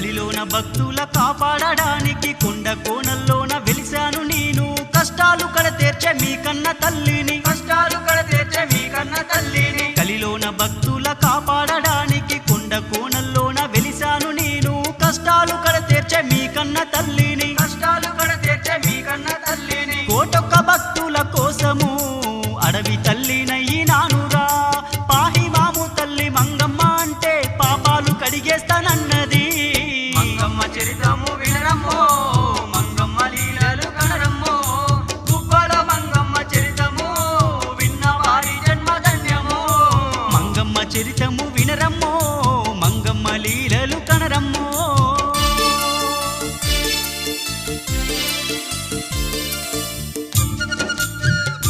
చలిలోన భక్తుల కాపాడడానికి కొండ కోణల్లోన వెలిశాను నేను. కష్టాలు కడ తీర్చే మీ కన్న తల్లిని. కష్టాలు కడ తీర్చే మీ కన్న తల్లిని. కలిలోన భక్తుల కాపాడడానికి కొండ కోణల్లోన వెలిశాను నేను. కష్టాలు కడ తీర్చే మీ కన్న తల్లిని. కష్టాలు కడ తీర్చే మీ కన్న తల్లిని. కోటొక్క భక్తుల కోసము అడవి తల్లిని చరితము వినరమ్మో.